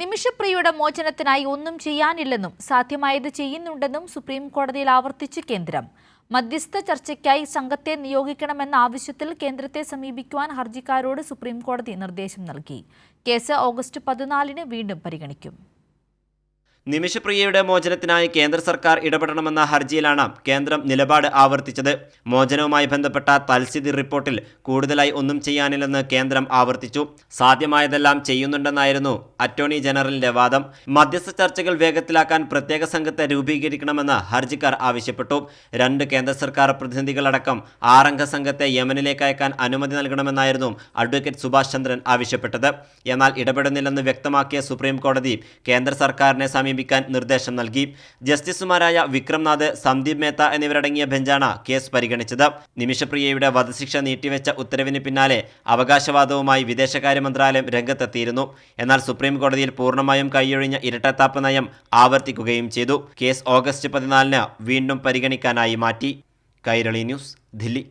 നിമിഷപ്രിയയുടെ മോചനത്തിനായി ഒന്നും ചെയ്യാനില്ലെന്നും സാധ്യമായത് ചെയ്യുന്നുണ്ടെന്നും സുപ്രീം കോടതിയിൽ ആവർത്തിച്ച് കേന്ദ്രം. മധ്യസ്ഥ ചർച്ചയ്ക്കായി സംഘത്തെ നിയോഗിക്കണമെന്ന ആവശ്യത്തിൽ കേന്ദ്രത്തെ സമീപിക്കുവാൻ ഹർജിക്കാരോട് സുപ്രീം കോടതി നിർദ്ദേശം നൽകി. കേസ് ഓഗസ്റ്റ് പതിനാലിന് വീണ്ടും പരിഗണിക്കും. നിമിഷപ്രിയയുടെ മോചനത്തിനായി കേന്ദ്ര സർക്കാർ ഇടപെടണമെന്ന ഹർജിയിലാണ് കേന്ദ്രം നിലപാട് ആവർത്തിച്ചത്. മോചനവുമായി ബന്ധപ്പെട്ട തൽസ്ഥിതി റിപ്പോർട്ടിൽ കൂടുതലായി ഒന്നും ചെയ്യാനില്ലെന്ന് കേന്ദ്രം ആവർത്തിച്ചു. സാധ്യമായതെല്ലാം ചെയ്യുന്നുണ്ടെന്നായിരുന്നു അറ്റോർണി ജനറലിന്റെ വാദം. മധ്യസ്ഥ ചർച്ചകൾ വേഗത്തിലാക്കാൻ പ്രത്യേക സംഘത്തെ രൂപീകരിക്കണമെന്ന് ഹർജിക്കാർ ആവശ്യപ്പെട്ടു. രണ്ട് കേന്ദ്ര സർക്കാർ പ്രതിനിധികളടക്കം ആറംഗ സംഘത്തെ യമനിലേക്ക് അയക്കാൻ അനുമതി നൽകണമെന്നായിരുന്നു അഡ്വക്കേറ്റ് സുഭാഷ് ചന്ദ്രൻ ആവശ്യപ്പെട്ടത്. എന്നാൽ ഇടപെടുന്നില്ലെന്ന് വ്യക്തമാക്കിയ സുപ്രീം കോടതി കേന്ദ്ര സർക്കാരിനെ സമീപിക്കാൻ നിർദ്ദേശം നൽകി. ജസ്റ്റിസുമാരായ വിക്രംനാഥ് സന്ദീപ് മേത്ത എന്നിവരടങ്ങിയ ബെഞ്ചാണ് കേസ് പരിഗണിച്ചത്. നിമിഷപ്രിയയുടെ വധശിക്ഷ നീട്ടിവെച്ച ഉത്തരവിന് പിന്നാലെ അവകാശവാദവുമായി വിദേശകാര്യ മന്ത്രാലയം രംഗത്തെത്തിയിരുന്നു. എന്നാൽ സുപ്രീം കോടതിയിൽ പൂർണമായും കൈയൊഴിഞ്ഞ ഇരട്ടത്താപ്പ് നയം ആവർത്തിക്കുകയും ചെയ്തു. കേസ് ഓഗസ്റ്റ് പതിനാലിന് വീണ്ടും പരിഗണിക്കാനായി മാറ്റി. കൈരളി ന്യൂസ് ദില്ലി.